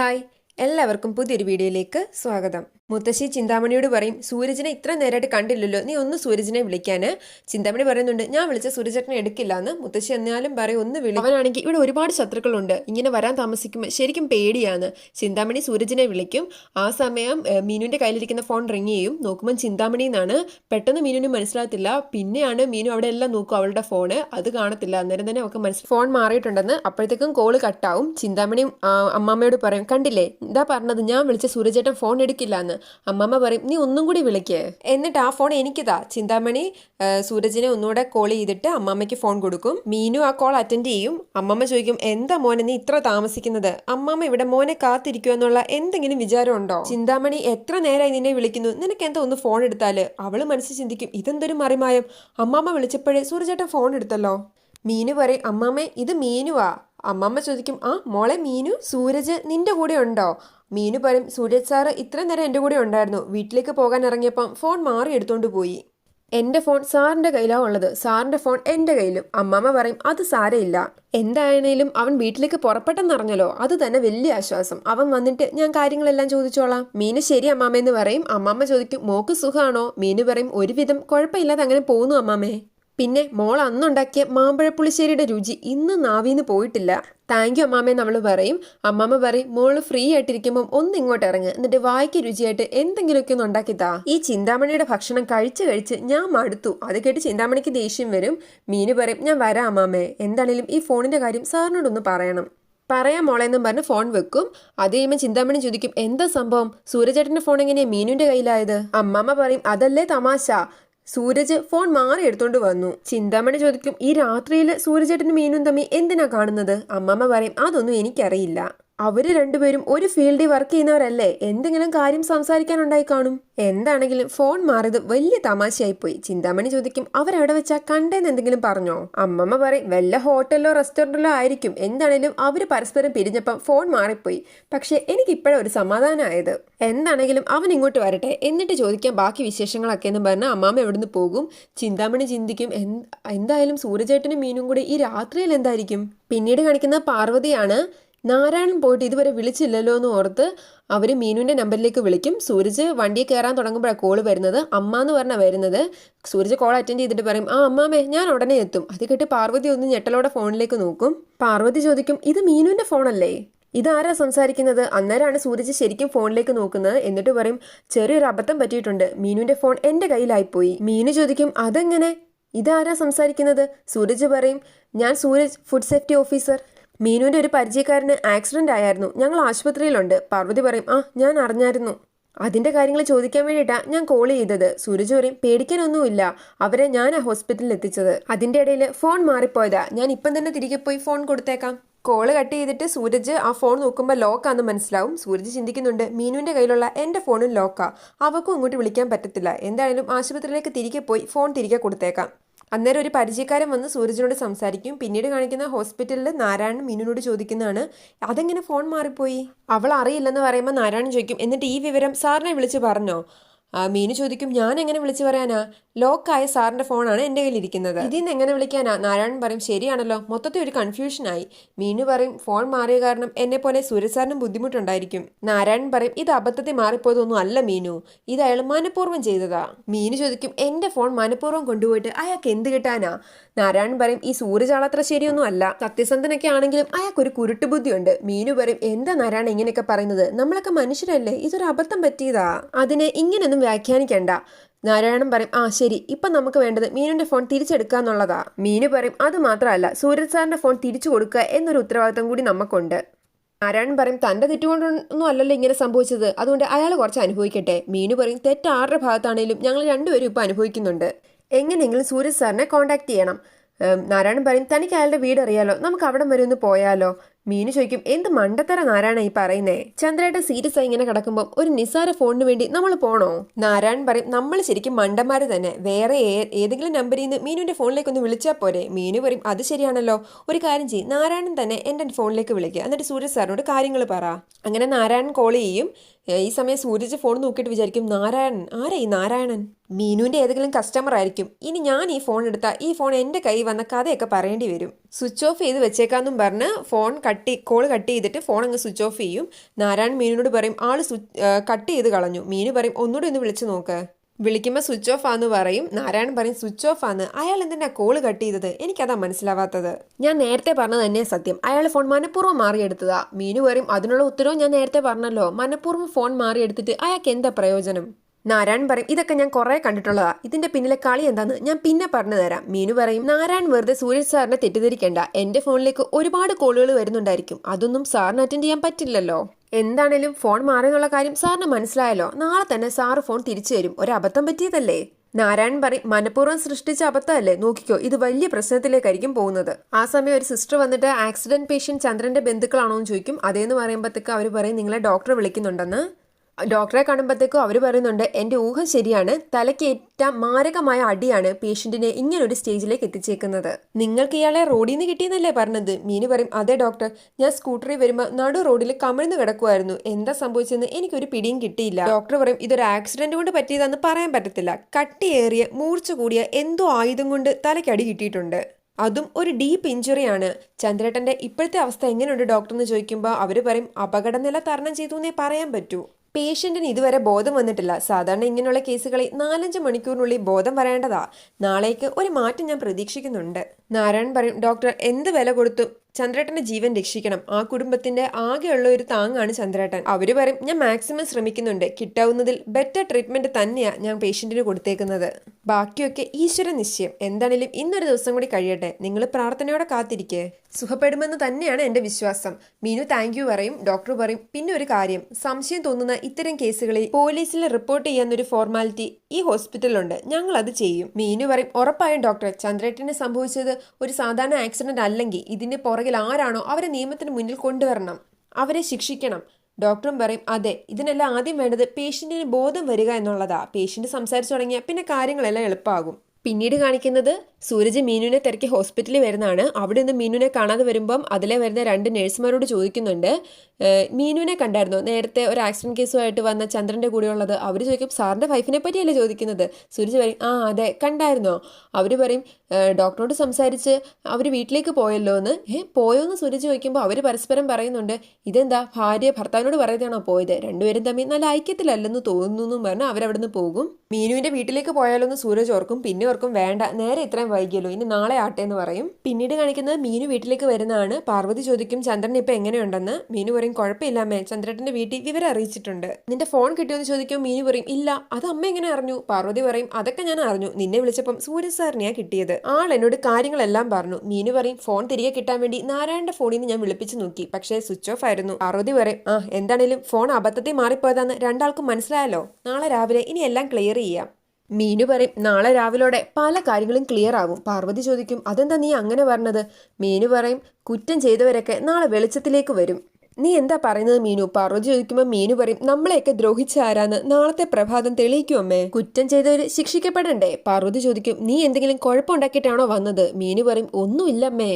Hi എല്ലാവർക്കും പുതിയൊരു വീഡിയോയിലേക്ക് സ്വാഗതം. മുത്തശ്ശി ചിന്താമണിയോട് പറയും സൂരജിനെ ഇത്ര നേരമായിട്ട് കണ്ടില്ലല്ലോ നീ ഒന്ന് സൂരജിനെ വിളിക്കാന്. ചിന്താമണി പറയുന്നുണ്ട് ഞാൻ വിളിച്ച സൂരജേട്ടനെ എടുക്കില്ല എന്ന് മുത്തശ്ശി എന്നാലും പറയും ഒന്ന് വിളി. അവനാണെങ്കിൽ ഇവിടെ ഒരുപാട് ശത്രുക്കളുണ്ട് ഇങ്ങനെ വരാൻ താമസിക്കുമ്പോൾ ശരിക്കും പേടിയാണ്. ചിന്താമണി സൂരജിനെ വിളിക്കും. ആ സമയം മീനുവിന്റെ കയ്യിലിരിക്കുന്ന ഫോൺ റിങ് ചെയ്യും. നോക്കുമ്പോൾ ചിന്താമണി എന്നാണ്. പെട്ടെന്ന് മീനുവിന് മനസ്സിലാകത്തില്ല. പിന്നെയാണ് മീനു അവിടെ എല്ലാം നോക്കും അവളുടെ ഫോണ്. അത് കാണത്തില്ല. അന്നേരം തന്നെ അവൾക്ക് മനസ്സിലാക്കും ഫോൺ മാറിയിട്ടുണ്ടെന്ന് അപ്പോഴത്തേക്കും കോൾ കട്ടാവും. ചിന്താമണിയും ആ, അമ്മാമ്മയോട് പറയും കണ്ടില്ലേ? ഇതാ പറഞ്ഞത്? ഞാൻ വിളിച്ച സൂരജേട്ടൻ ഫോൺ എടുക്കില്ല എന്ന് അമ്മമ്മ പറയും നീ ഒന്നും കൂടി വിളിക്കേ. എന്നിട്ട് ആ ഫോൺ എനിക്കിതാ. ചിന്താമണി സൂരജിനെ ഒന്നുകൂടെ കോൾ ചെയ്തിട്ട് അമ്മാമ്മയ്ക്ക് ഫോൺ കൊടുക്കും. മീനു ആ കോൾ അറ്റൻഡ് ചെയ്യും. അമ്മമ്മ ചോദിക്കും എന്താ മോനെ നീ ഇത്ര താമസിക്കുന്നത്? അമ്മാമ്മ ഇവിടെ മോനെ കാത്തിരിക്കുക എന്നുള്ള എന്തെങ്കിലും വിചാരമുണ്ടോ? ചിന്താമണി എത്ര നേരമായി നിന്നെ വിളിക്കുന്നു? നിനക്ക് എന്താ ഒന്ന് ഫോൺ എടുത്താൽ? അവൾ മനസ്സിൽ ചിന്തിക്കും ഇതെന്തൊരു മറിമായം? അമ്മാമ്മ വിളിച്ചപ്പോഴേ സൂരജേട്ടൻ ഫോൺ എടുത്തല്ലോ. മീനു പറയും അമ്മാമ്മേ ഇത് മീനുവാ. അമ്മമ്മ ചോദിക്കും ആ മോളെ മീനു സൂരജ് നിന്റെ കൂടെ ഉണ്ടോ? മീനു പറയും സൂരജ് സാറ് ഇത്രയും നേരം എന്റെ കൂടെ ഉണ്ടായിരുന്നു. വീട്ടിലേക്ക് പോകാൻ ഇറങ്ങിയപ്പം ഫോൺ മാറി എടുത്തോണ്ട് പോയി. എന്റെ ഫോൺ സാറിന്റെ കയ്യിലാണ് ഉള്ളത്. സാറിന്റെ ഫോൺ എന്റെ കയ്യിലും. അമ്മമ്മ പറയും അത് സാരമില്ല എന്തായാലും അവൻ വീട്ടിലേക്ക് പുറപ്പെട്ടെന്നറിഞ്ഞല്ലോ അത് തന്നെ വലിയ ആശ്വാസം. അവൻ വന്നിട്ട് ഞാൻ കാര്യങ്ങളെല്ലാം ചോദിച്ചോളാം. മീന് ശരി അമ്മാമ്മ പറയും. അമ്മാമ്മ ചോദിക്കും മോക്ക് സുഖമാണോ മീന് പറയും ഒരുവിധം കുഴപ്പമില്ലാതെ അങ്ങനെ പോകുന്നു അമ്മാമ്മേ. പിന്നെ മോൾ അന്നുണ്ടാക്കിയ മാമ്പഴപ്പുളിശ്ശേരിയുടെ രുചി ഇന്ന് നാവിന്ന് പോയിട്ടില്ല. താങ്ക് യു അമ്മാമ്മയെന്ന് നമ്മൾ പറയും. അമ്മാമ്മ പറയും മോൾ ഫ്രീ ആയിട്ടിരിക്കുമ്പോൾ ഒന്ന് ഇങ്ങോട്ട് ഇറങ്ങ്. എന്നിട്ട് വായിക്ക് രുചിയായിട്ട് എന്തെങ്കിലുമൊക്കെ ഒന്ന് ഉണ്ടാക്കിത്താ. ഈ ചിന്താമണിയുടെ ഭക്ഷണം കഴിച്ച് കഴിച്ച് ഞാൻ മടുത്തു. അത് കേട്ട് ചിന്താമണിക്ക് ദേഷ്യം വരും. മീന് പറയും ഞാൻ വരാം അമ്മാമ്മേ എന്താണേലും ഈ ഫോണിന്റെ കാര്യം സാറിനോടൊന്ന് പറയണം. പറയാം മോളെ എന്നും പറഞ്ഞ് ഫോൺ വെക്കും. അത് കഴിയുമ്പോൾ ചിന്താമണി ചോദിക്കും എന്താ സംഭവം? സൂര്യചേട്ടന്റെ ഫോൺ എങ്ങനെയാ മീനുവിന്റെ കയ്യിലായത്? അമ്മാമ്മ പറയും അതല്ലേ തമാശ. സൂരജ് ഫോൺ മാറി എടുത്തോണ്ട് വന്നു. ചിന്താമണി ചോദിക്കും ഈ രാത്രിയിൽ സൂരജേട്ടനും മീനും തമ്മിൽ എന്തിനാ കാണുന്നത്? അമ്മമ്മ പറയും അതൊന്നും എനിക്കറിയില്ല. അവർ രണ്ടുപേരും ഒരു ഫീൽഡിൽ വർക്ക് ചെയ്യുന്നവരല്ലേ? എന്തെങ്കിലും കാര്യം സംസാരിക്കാനുണ്ടായി കാണും. എന്താണെങ്കിലും ഫോൺ മാറിയത് വലിയ തമാശയായി പോയി ചിന്താമണി ചോദിക്കും അവരവിടെ വെച്ചാ കണ്ടേന്ന് എന്തെങ്കിലും പറഞ്ഞോ? അമ്മമ്മ പറയും വല്ല ഹോട്ടലിലോ റെസ്റ്റോറന്റിലോ ആയിരിക്കും. എന്താണേലും അവർ പരസ്പരം പിരിഞ്ഞപ്പം ഫോൺ മാറിപ്പോയി. പക്ഷേ എനിക്ക് ഇപ്പോഴാ ഒരു സമാധാനമായത് എന്താണെങ്കിലും അവൻ ഇങ്ങോട്ട് വരട്ടെ. എന്നിട്ട് ചോദിക്കാൻ ബാക്കി വിശേഷങ്ങളൊക്കെ എന്ന് പറഞ്ഞാൽ അമ്മാമ്മ എവിടുന്ന് പോകും. ചിന്താമണി ചിന്തിക്കും "എന്ത്- എന്തായാലും സൂരജേട്ടനും മീനും കൂടി ഈ രാത്രിയിൽ എന്തായിരിക്കും? പിന്നീട് കാണിക്കുന്ന പാർവതിയാണ് നാരായണൻ പോയിട്ട് ഇതുവരെ വിളിച്ചില്ലല്ലോ എന്ന് ഓർത്ത് അവർ മീനുവിന്റെ നമ്പറിലേക്ക് വിളിക്കും. സൂരജ് വണ്ടിയിൽ കയറാൻ തുടങ്ങുമ്പോഴാണ് കോൾ വരുന്നത്. അമ്മ എന്ന് പറഞ്ഞാൽ വരുന്നത്. സൂരജ് കോൾ അറ്റൻഡ് ചെയ്തിട്ട് പറയും ആ അമ്മാമേ ഞാൻ ഉടനെ എത്തും. അത് കേട്ട് പാർവതി ഒന്ന് ഞെട്ടലോടെ ഫോണിലേക്ക് നോക്കും. പാർവതി ചോദിക്കും ഇത് മീനുവിന്റെ ഫോണല്ലേ ഇതാരാ സംസാരിക്കുന്നത്? അന്നേരമാണ് സൂരജ് ശരിക്കും ഫോണിലേക്ക് നോക്കുന്നത്. എന്നിട്ട് പറയും ചെറിയൊരു അബദ്ധം പറ്റിയിട്ടുണ്ട്. മീനുവിന്റെ ഫോൺ എന്റെ കയ്യിലായിപ്പോയി. മീനു ചോദിക്കും അതെങ്ങനെ? ഇതാരാ സംസാരിക്കുന്നത്? സൂരജ് പറയും ഞാൻ സൂരജ് ഫുഡ് സേഫ്റ്റി ഓഫീസർ മീനുവിന്റെ ഒരു പരിചയക്കാരന് ആക്സിഡന്റ് ആയിരുന്നു ഞങ്ങൾ ആശുപത്രിയിലുണ്ട്. പാർവതി പറയും ആ ഞാൻ അറിഞ്ഞായിരുന്നു. അതിന്റെ കാര്യങ്ങൾ ചോദിക്കാൻ വേണ്ടിയിട്ടാ ഞാൻ കോൾ ചെയ്തത്. സൂരജ് പറയും പേടിക്കാനൊന്നുമില്ല. അവരെ ഞാൻ ആ ഹോസ്പിറ്റലിൽ എത്തിച്ചത്. അതിന്റെ ഇടയിൽ ഫോൺ മാറിപ്പോയതാ. ഞാൻ ഇപ്പം തന്നെ തിരികെ പോയി ഫോൺ കൊടുത്തേക്കാം. കോൾ കട്ട് ചെയ്തിട്ട് സൂരജ് ആ ഫോൺ നോക്കുമ്പോൾ ലോക്കാന്ന് മനസ്സിലാവും. സൂരജ് ചിന്തിക്കുന്നുണ്ട് മീനുവിന്റെ കയ്യിലുള്ള എന്റെ ഫോണും ലോക്കാ അവക്കും ഇങ്ങോട്ട് വിളിക്കാൻ പറ്റത്തില്ല. എന്തായാലും ആശുപത്രിയിലേക്ക് തിരികെ പോയി ഫോൺ തിരികെ കൊടുത്തേക്കാം. അന്നേരം ഒരു പരിചയക്കാരൻ വന്ന് സൂരജിനോട് സംസാരിക്കും. പിന്നീട് കാണിക്കുന്ന ഹോസ്പിറ്റലിൽ നാരായണൻ മീനുവിനോട് ചോദിക്കുന്നതാണ് അതെങ്ങനെ ഫോൺ മാറിപ്പോയി? അവൾ അറിയില്ലെന്ന് പറയുമ്പോൾ നാരായണൻ ചോദിക്കും എന്നിട്ട് ഈ വിവരം സാറിനെ വിളിച്ച് പറഞ്ഞോ? ആ, മീനു ചോദിക്കും ഞാൻ എങ്ങനെ വിളിച്ചു പറയാനാ? ലോക്കായ സാറിന്റെ ഫോണാണ് എന്റെ കയ്യിൽ ഇരിക്കുന്നത് നിന്ന് എങ്ങനെ വിളിക്കാനാ? നാരായണൻ പറയും ശരിയാണല്ലോ. മൊത്തത്തിൽ ഒരു കൺഫ്യൂഷനായി. മീനു പറയും ഫോൺ മാറിയ കാരണം എന്നെ പോലെ സൂര്യസാറിനും ബുദ്ധിമുട്ടുണ്ടായിരിക്കും. നാരായണൻ പറയും ഇത് അബദ്ധത്തിൽ മാറിപ്പോയതൊന്നും അല്ല മീനു. ഇത് അയാൾ മനഃപൂർവം ചെയ്തതാ. മീനു ചോദിക്കും എന്റെ ഫോൺ മനഃപൂർവം കൊണ്ടുപോയിട്ട് അയാൾക്ക് എന്ത് കിട്ടാനാ? നാരായണൻ പറയും ഈ സൂര്യജാൾ അത്ര ശരിയൊന്നും അല്ല. സത്യസന്ധനൊക്കെ ആണെങ്കിലും അയാൾക്ക് ഒരു കുരുട്ടുബുദ്ധിയുണ്ട് മീനു പറയും എന്താ നാരായണൻ ഇങ്ങനെയൊക്കെ പറയുന്നത്? നമ്മളൊക്കെ മനുഷ്യരല്ലേ? ഇതൊരു അബദ്ധം പറ്റിയതാ. അതിനെ ഇങ്ങനെയൊന്നും വ്യാഖ്യാനിക്കണ്ട. നാരായണൻ പറയും ആ ശരി. ഇപ്പൊ നമുക്ക് വേണ്ടത് മീനുവിന്റെ ഫോൺ തിരിച്ചെടുക്കുക എന്നുള്ളതാ. മീനു പറയും അത് മാത്രമല്ല സൂരജ് സാറിന്റെ ഫോൺ തിരിച്ചു കൊടുക്കുക എന്നൊരു ഉത്തരവാദിത്തം കൂടി നമുക്കുണ്ട്. നാരായണൻ പറയും തന്റെ തെറ്റുകൊണ്ടൊന്നും അല്ലല്ലോ ഇങ്ങനെ സംഭവിച്ചത്. അതുകൊണ്ട് അയാൾ കുറച്ച് അനുഭവിക്കട്ടെ. മീനു പറയും തെറ്റ് ആരുടെ ഭാഗത്താണേലും ഞങ്ങൾ രണ്ടുപേരും ഇപ്പൊ അനുഭവിക്കുന്നുണ്ട്. എങ്ങനെയെങ്കിലും സൂരജ് സാറിനെ കോൺടാക്ട് ചെയ്യണം. നാരായണൻ പറയും തനിക്ക് അയാളുടെ വീട് അറിയാലോ. നമുക്ക് അവിടം വരെ ഒന്ന് പോയാലോ. മീനു ചോദിക്കും എന്ത് മണ്ടത്തര നാരായണ ഈ പറയുന്നേ? ചന്ദ്രേട്ടൻ സീരിയസ് ആയി ഇങ്ങനെ കിടക്കുമ്പോൾ ഒരു നിസാര ഫോണിന് വേണ്ടി നമ്മൾ പോണോ? നാരായൺ പറയും നമ്മൾ ശരിക്കും മണ്ടന്മാര് തന്നെ. വേറെ ഏതെങ്കിലും നമ്പറിൽ നിന്ന് മീനുവിന്റെ ഫോണിലേക്ക് ഒന്ന് വിളിച്ചാൽ പോരെ. മീനു പറയും അത് ശരിയാണല്ലോ. ഒരു കാര്യം ചെയ്യും. നാരായണൻ തന്നെ എന്റെ ഫോണിലേക്ക് വിളിക്കുക എന്നിട്ട് സൂര്യ സാറിനോട് കാര്യങ്ങൾ പറ. അങ്ങനെ നാരായണൻ കോൾ ചെയ്യും. ഈ സമയം സൂരജ് ഫോൺ നോക്കിയിട്ട് വിചാരിക്കും നാരായണൻ ആരാ ഈ നാരായണൻ? മീനുവിന്റെ ഏതെങ്കിലും കസ്റ്റമർ ആയിരിക്കും. ഇനി ഞാൻ ഈ ഫോൺ എടുത്താൽ ഈ ഫോൺ എന്റെ കൈ വന്ന കഥയൊക്കെ പറയേണ്ടി വരും. സ്വിച്ച് ഓഫ് ചെയ്ത് വെച്ചേക്കാന്നും പറഞ്ഞ് ഫോൺ കട്ട് കോൾ കട്ട് ചെയ്തിട്ട് ഫോൺ അങ്ങ് സ്വിച്ച് ഓഫ് ചെയ്യും. നാരായണൻ മീനുവിനോട് പറയും ആൾ കട്ട് ചെയ്ത് കളഞ്ഞു. മീനു പറയും ഒന്നുകൂടി ഒന്ന് വിളിച്ചു നോക്ക്. വിളിക്കുമ്പോൾ സ്വിച്ച് ഓഫ് ആന്ന് പറയും. നാരായണൻ പറയും സ്വിച്ച് ഓഫ് ആന്ന്. അയാൾ എന്തിനാ കോൾ കട്ട് ചെയ്തത്? എനിക്കതാ മനസ്സിലാവാത്തത്. ഞാൻ നേരത്തെ പറഞ്ഞത് തന്നെ സത്യം. അയാൾ ഫോൺ മനഃപൂർവം മാറിയെടുത്തതാ. മീനു പറയും അതിനുള്ള ഉത്തരവും ഞാൻ നേരത്തെ പറഞ്ഞല്ലോ. മനഃപൂർവം ഫോൺ മാറിയെടുത്തിട്ട് അയാൾക്ക് എന്താ പ്രയോജനം? നാരായൺ പറയും ഇതൊക്കെ ഞാൻ കുറെ കണ്ടിട്ടുള്ളതാ. ഇതിന്റെ പിന്നിലെ കളി എന്താന്ന് ഞാൻ പിന്നെ പറഞ്ഞു തരാം. മീനു പറയും നാരായൺ വെറുതെ സൂര്യ സാറിനെ തെറ്റിദ്ധരിക്കേണ്ട. എന്റെ ഫോണിലേക്ക് ഒരുപാട് കോളുകൾ വരുന്നുണ്ടായിരിക്കും. അതൊന്നും സാറിന് അറ്റൻഡ് ചെയ്യാൻ പറ്റില്ലല്ലോ. എന്താണേലും ഫോൺ മാറിയെന്നുള്ള കാര്യം സാറിന് മനസ്സിലായല്ലോ. നാളെ തന്നെ സാറ് ഫോൺ തിരിച്ചു തരും. ഒരു അബദ്ധം പറ്റിയതല്ലേ? നാരായൺ പറയും മനഃപൂർവം സൃഷ്ടിച്ച അബദ്ധമല്ലേ? നോക്കിക്കോ ഇത് വലിയ പ്രശ്നത്തിലേക്കായിരിക്കും പോകുന്നത്. ആ സമയം ഒരു സിസ്റ്റർ വന്നിട്ട് ആക്സിഡന്റ് പേഷ്യന്റ് ചന്ദ്രന്റെ ബന്ധുക്കളാണോ എന്ന് ചോദിക്കും. അതേന്ന് പറയുമ്പോഴത്തേക്ക് അവർ പറയും നിങ്ങളെ ഡോക്ടറെ വിളിക്കുന്നുണ്ടെന്ന്. ഡോക്ടറെ കാണുമ്പോഴത്തേക്കും അവർ പറയുന്നുണ്ട് എന്റെ ഊഹം ശരിയാണ്. തലയ്ക്ക് ഏറ്റ മാരകമായ അടിയാണ് പേഷ്യന്റിനെ ഇങ്ങനൊരു സ്റ്റേജിലേക്ക് എത്തിച്ചേക്കുന്നത്. നിങ്ങൾക്ക് ഇയാളെ റോഡിൽ നിന്ന് കിട്ടിയെന്നല്ലേ പറഞ്ഞത്? മീനു പറയും അതെ ഡോക്ടർ. ഞാൻ സ്കൂട്ടറിൽ വരുമ്പോൾ നടു റോഡിൽ കമിഴ്ന്ന് കിടക്കുമായിരുന്നു എന്താ സംഭവിച്ചെന്ന് എനിക്കൊരു പിടിയും കിട്ടിയില്ല. ഡോക്ടർ പറയും ഇതൊരു ആക്സിഡന്റ് കൊണ്ട് പറ്റിയതാന്ന് പറയാൻ പറ്റത്തില്ല. കട്ടിയേറിയ മൂർച്ച കൂടിയ എന്തോ ആയുധം കൊണ്ട് തലയ്ക്കടി കിട്ടിയിട്ടുണ്ട്. അതും ഒരു ഡീപ്പ് ഇഞ്ചുറിയാണ് ചന്ദ്രേട്ടന്റെ ഇപ്പോഴത്തെ അവസ്ഥ എങ്ങനെയുണ്ട് ഡോക്ടർ എന്ന് ചോദിക്കുമ്പോൾ അവർ പറയും അപകടനില തരണം ചെയ്തു എന്നേ പറയാൻ പറ്റൂ. പേഷ്യന്റിന് ഇതുവരെ ബോധം വന്നിട്ടില്ല. സാധാരണ ഇങ്ങനെയുള്ള കേസുകളിൽ നാലഞ്ച് മണിക്കൂറിനുള്ളിൽ ബോധം വരേണ്ടതാ. നാളേക്ക് ഒരു മാറ്റം ഞാൻ പ്രതീക്ഷിക്കുന്നുണ്ട്. നാരായൺ പറയും ഡോക്ടർ എന്ത് വില കൊടുത്തു ചന്ദ്രേട്ടന്റെ ജീവൻ രക്ഷിക്കണം. ആ കുടുംബത്തിന്റെ ആകെയുള്ള ഒരു താങ്ങാണ് ചന്ദ്രേട്ടൻ. അവർ പറയും ഞാൻ മാക്സിമം ശ്രമിക്കുന്നുണ്ട്. കിട്ടാവുന്നതിൽ ബെറ്റർ ട്രീറ്റ്മെന്റ് തന്നെയാ ഞാൻ പേഷ്യന്റിന് കൊടുത്തേക്കുന്നത്. ബാക്കിയൊക്കെ ഈശ്വര നിശ്ചയം. എന്താണേലും ഇന്നൊരു ദിവസം കൂടി കഴിയട്ടെ. നിങ്ങൾ പ്രാർത്ഥനയോടെ കാത്തിരിക്കേ. സുഖപ്പെടുമെന്ന് തന്നെയാണ് എന്റെ വിശ്വാസം. മീനു താങ്ക് യു പറയും ഡോക്ടർ പറയും. പിന്നെ ഒരു കാര്യം സംശയം തോന്നുന്ന ഇത്തരം കേസുകളിൽ പോലീസിൽ റിപ്പോർട്ട് ചെയ്യാന്നൊരു ഫോർമാലിറ്റി ഈ ഹോസ്പിറ്റലുണ്ട് ഞങ്ങൾ അത് ചെയ്യും. മീനു പറയും ഉറപ്പായും ഡോക്ടർ ചന്ദ്രേട്ടന് സംഭവിച്ചത് ഒരു സാധാരണ ആക്സിഡന്റ് അല്ലെങ്കിൽ ഇതിന് പുറകിൽ ആരാണോ അവരെ നിയമത്തിന് മുന്നിൽ കൊണ്ടുവരണം. അവരെ ശിക്ഷിക്കണം. ഡോക്ടറും പറയും അതെ ഇതിനെല്ലാം ആദ്യം വേണ്ടത് പേഷ്യന്റിന് ബോധം വരിക എന്നുള്ളതാ. പേഷ്യന്റ് സംസാരിച്ചു തുടങ്ങിയാൽ പിന്നെ കാര്യങ്ങളെല്ലാം എളുപ്പമാകും പിന്നീട് കാണിക്കുന്നത് സൂരജ് മീനുവിനെ തിരക്കി ഹോസ്പിറ്റലിൽ വരുന്നതാണ്. അവിടെ നിന്ന് മീനുവിനെ കാണാതെ വരുമ്പം അതിലെ വരുന്ന രണ്ട് നഴ്സുമാരോട് ചോദിക്കുന്നുണ്ട്. "ഏഹ്, മീനുവിനെ കണ്ടായിരുന്നു? നേരത്തെ ഒരു ആക്സിഡന്റ് കേസുമായിട്ട് വന്ന ചന്ദ്രന്റെ കൂടെയുള്ളത്. അവർ ചോദിക്കും സാറിന്റെ വൈഫിനെ പറ്റിയല്ലേ ചോദിക്കുന്നത്? സൂരജ് പറയും ആ അതെ കണ്ടായിരുന്നോ? അവർ പറയും ഡോക്ടറോട് സംസാരിച്ച് അവർ വീട്ടിലേക്ക് പോയല്ലോ എന്ന് ഏ പോയോ എന്ന് സൂരജ് ചോദിക്കുമ്പോൾ അവർ പരസ്പരം പറയുന്നുണ്ട് ഇതെന്താ ഭാര്യ ഭർത്താവിനോട് പറയുന്നതാണോ പോയത്? രണ്ടുപേരും തമ്മിൽ നല്ല ഐക്യത്തിലല്ലെന്ന് തോന്നുന്നു എന്നും പറഞ്ഞ് അവരവിടുന്ന് പോകും. മീനുവിന്റെ വീട്ടിലേക്ക് പോയാലൊന്ന് സൂരജ് ഓർക്കും പിന്നെ ഓർക്കും വേണ്ട നേരെ ഇത്രയും വൈകിയല്ലോ ഇനി നാളെ ആട്ടെ എന്ന് പറയും. പിന്നീട് കാണിക്കുന്നത് മീനു വീട്ടിലേക്ക് വരുന്നതാണ്. പാർവതി ചോദിക്കും ചന്ദ്രൻ ഇപ്പൊ എങ്ങനെയുണ്ടെന്ന്? മീനു പറയും കുഴപ്പമില്ലാമേ ചന്ദ്രേട്ടന്റെ വീട്ടിൽ വിവരം അറിയിച്ചിട്ടുണ്ട്. നിന്റെ ഫോൺ കിട്ടിയോ എന്ന് ചോദിക്കും മീനു പറയും ഇല്ല അത് അമ്മ എങ്ങനെ അറിഞ്ഞു? പാർവതി പറയും അതൊക്കെ ഞാൻ അറിഞ്ഞു നിന്നെ വിളിച്ചപ്പം സൂര്യ സാറിനെയാ കിട്ടിയത്. ആൾ എന്നോട് കാര്യങ്ങളെല്ലാം പറഞ്ഞു. മീനു പറയും ഫോൺ തിരികെ കിട്ടാൻ വേണ്ടി നാരായണന്റെ ഫോണിൽ നിന്ന് ഞാൻ വിളിപ്പിച്ചു നോക്കി പക്ഷേ സ്വിച്ച് ഓഫ് ആയിരുന്നു. പാർവതി പറയും ആ എന്താണേലും ഫോൺ അബദ്ധത്തിൽ മാറിപ്പോയതാന്ന് രണ്ടാൾക്കും മനസ്സിലായല്ലോ. നാളെ രാവിലെ ഇനി എല്ലാം ക്ലിയർ ചെയ്യാം. മീനു പറയും നാളെ രാവിലോടെ പല കാര്യങ്ങളും ക്ലിയർ ആവും. പാർവതി ചോദിക്കും അതെന്താ നീ അങ്ങനെ പറഞ്ഞത്? മീനു പറയും കുറ്റം ചെയ്തവരൊക്കെ നാളെ വെളിച്ചത്തിലേക്ക് വരും. നീ എന്താ പറയുന്നത് മീനു? പാർവതി ചോദിക്കുമ്പോൾ മീനു പറയും നമ്മളെയൊക്കെ ദ്രോഹിച്ച ആരാന്ന് നാളത്തെ പ്രഭാതം തെളിയിക്കും അമ്മേ. കുറ്റം ചെയ്തവർ ശിക്ഷിക്കപ്പെടണ്ടേ? പാർവതി ചോദിക്കും നീ എന്തെങ്കിലും കുഴപ്പമുണ്ടാക്കിയിട്ടാണോ വന്നത്? മീനു പറയും ഒന്നുമില്ലമ്മേ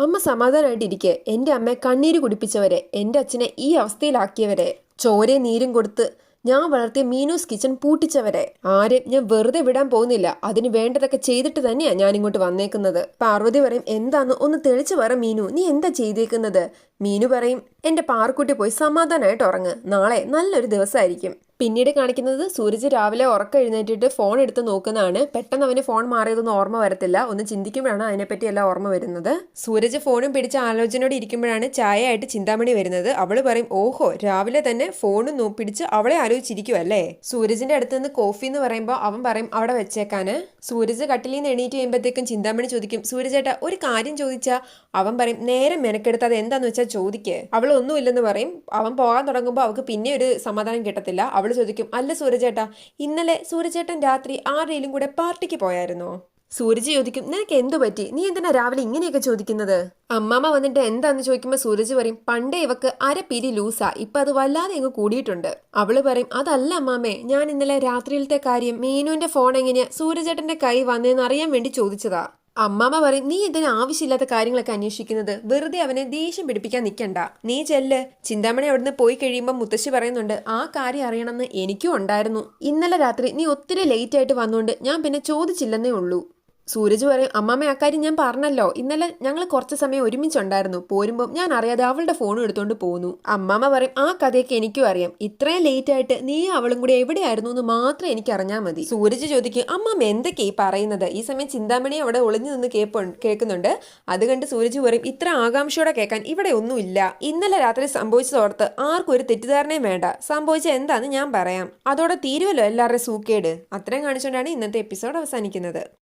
അമ്മ. സമാധാനമായിട്ടിരിക്കെ. എന്റെ അമ്മയെ കണ്ണീര് കുടിപ്പിച്ചവരെ എന്റെ അച്ഛനെ ഈ അവസ്ഥയിലാക്കിയവരെ. ചോരയും നീരും കൊടുത്ത് ഞാൻ വളർത്തിയ മീനൂസ് കിച്ചൺ പൂട്ടിച്ചവരെ. ആരെയും ഞാൻ വെറുതെ വിടാൻ പോകുന്നില്ല. അതിന് വേണ്ടതൊക്കെ ചെയ്തിട്ട് തന്നെയാ ഞാൻ ഇങ്ങോട്ട് വന്നേക്കുന്നത്. പാർവതി പറയും എന്താന്ന്? ഒന്ന് തെളിച്ചു പറ മീനു. നീ എന്താ ചെയ്തേക്കുന്നത്? മീനു പറയും എന്റെ പാർക്കുട്ടി പോയി സമാധാനമായിട്ട് ഉറങ്ങ്. നാളെ നല്ലൊരു ദിവസമായിരിക്കും. പിന്നീട് കാണിക്കുന്നത് സൂരജ് രാവിലെ ഉറക്കം എഴുന്നേറ്റിട്ട് ഫോൺ എടുത്ത് നോക്കുന്നതാണ്. പെട്ടെന്ന് അവന് ഫോൺ മാറിയതൊന്നും ഓർമ്മ വരത്തില്ല. ഒന്ന് ചിന്തിക്കുമ്പോഴാണ് അതിനെപ്പറ്റി എല്ലാം ഓർമ്മ വരുന്നത്. സൂരജ് ഫോണും പിടിച്ച ആലോചനയോട് ഇരിക്കുമ്പോഴാണ് ചായയായിട്ട് ചിന്താമണി വരുന്നത്. അവൾ പറയും ഓഹോ രാവിലെ തന്നെ ഫോണും പിടിച്ച് അവളെ ആലോചിച്ചിരിക്കുമല്ലേ സൂരജിന്റെ അടുത്ത് നിന്ന് കോഫി എന്ന് പറയുമ്പോൾ അവൻ പറയും അവിടെ വെച്ചേക്കാന്. സൂരജ് കട്ടിലിൽ നിന്ന് എണീറ്റ് കഴിയുമ്പോഴത്തേക്കും ചിന്താമണി ചോദിക്കും സൂരജേട്ട ഒരു കാര്യം ചോദിച്ചാ? അവൻ പറയും നേരെ മെനക്കെടുത്ത് അത് എന്താന്ന് വെച്ചാൽ ചോദിക്കേ. അവൾ ഒന്നുമില്ലെന്ന് പറയും. അവൻ പോകാൻ തുടങ്ങുമ്പോൾ അവൾക്ക് പിന്നെ ഒരു സമാധാനം കിട്ടത്തില്ല. അവൾ ചോദിക്കും അല്ല സൂരജേട്ടാ ഇന്നലെ സൂരജേട്ടൻ രാത്രി ആരുടെയിലും കൂടെ പാർട്ടിക്ക് പോയായിരുന്നോ? സൂരജ് ചോദിക്കും നിനക്ക് എന്തു പറ്റി? നീ എന്തിനാ രാവിലെ ഇങ്ങനെയൊക്കെ ചോദിക്കുന്നത്? അമ്മാമ്മ വന്നിട്ട് എന്താന്ന്? ചോദിക്കുമ്പോൾ സൂരജ് പറയും പണ്ടേ ഇവക്ക് അര പിരി ലൂസാ ഇപ്പൊ അത് വല്ലാതെ അങ്ങ് കൂടിയിട്ടുണ്ട്. അവൾ പറയും അതല്ല അമ്മാമേ ഞാൻ ഇന്നലെ രാത്രിയിലത്തെ കാര്യം മീനുവിന്റെ ഫോൺ എങ്ങനെയാ സൂരജേട്ടന്റെ കൈ വന്നേന്ന് അറിയാൻ വേണ്ടി ചോദിച്ചതാ. അമ്മാമ്മ പറയും നീ എന്തിനാ ആവശ്യമില്ലാത്ത കാര്യങ്ങളൊക്കെ അന്വേഷിക്കുന്നത്? വെറുതെ അവനെ ദേഷ്യം പിടിപ്പിക്കാൻ നിൽക്കണ്ട നീ ചെല്ല്. ചിന്താമണി അവിടുന്ന് പോയി കഴിയുമ്പോൾ മുത്തശ്ശി പറയുന്നുണ്ട് ആ കാര്യം അറിയണമെന്ന് എനിക്കും ഉണ്ടായിരുന്നു. ഇന്നലെ രാത്രി നീ ഒത്തിരി ലേറ്റ് ആയിട്ട് വന്നുകൊണ്ട് ഞാൻ പിന്നെ ചോദിച്ചില്ലെന്നേ ഉള്ളൂ. സൂരജ് പറയും അമ്മാമ്മ അക്കാര്യം ഞാൻ പറഞ്ഞല്ലോ. ഇന്നലെ ഞങ്ങൾ കുറച്ച് സമയം ഒരുമിച്ചുണ്ടായിരുന്നു. പോരുമ്പോൾ ഞാൻ അറിയാതെ അവളുടെ ഫോണും എടുത്തോണ്ട് പോന്നു. അമ്മാമ്മ പറയും ആ കഥയൊക്കെ എനിക്കും അറിയാം. ഇത്രയും ലേറ്റ് ആയിട്ട് നീ അവളും കൂടി എവിടെയായിരുന്നു എന്ന് മാത്രം എനിക്ക് അറിഞ്ഞാൽ മതി. സൂരജ് ചോദിക്കും അമ്മാമ്മ എന്തൊക്കെ ഈ പറയുന്നത്? ഈ സമയം ചിന്താമണി അവിടെ ഒളിഞ്ഞു നിന്ന് കേപ്പ് കേൾക്കുന്നുണ്ട്. അത് കണ്ട് സൂരജ് പറയും ഇത്ര ആകാംക്ഷയോടെ കേൾക്കാൻ ഇവിടെ ഒന്നുമില്ല. ഇന്നലെ രാത്രി സംഭവിച്ചതോർത്ത് ആർക്കും ഒരു തെറ്റിദ്ധാരണയും വേണ്ട. സംഭവിച്ച എന്താന്ന് ഞാൻ പറയാം. അതോടെ തീരുമല്ലോ എല്ലാവരുടെയും സൂക്കേട്. അത്രയും കാണിച്ചുകൊണ്ടാണ് ഇന്നത്തെ എപ്പിസോഡ് അവസാനിക്കുന്നത്.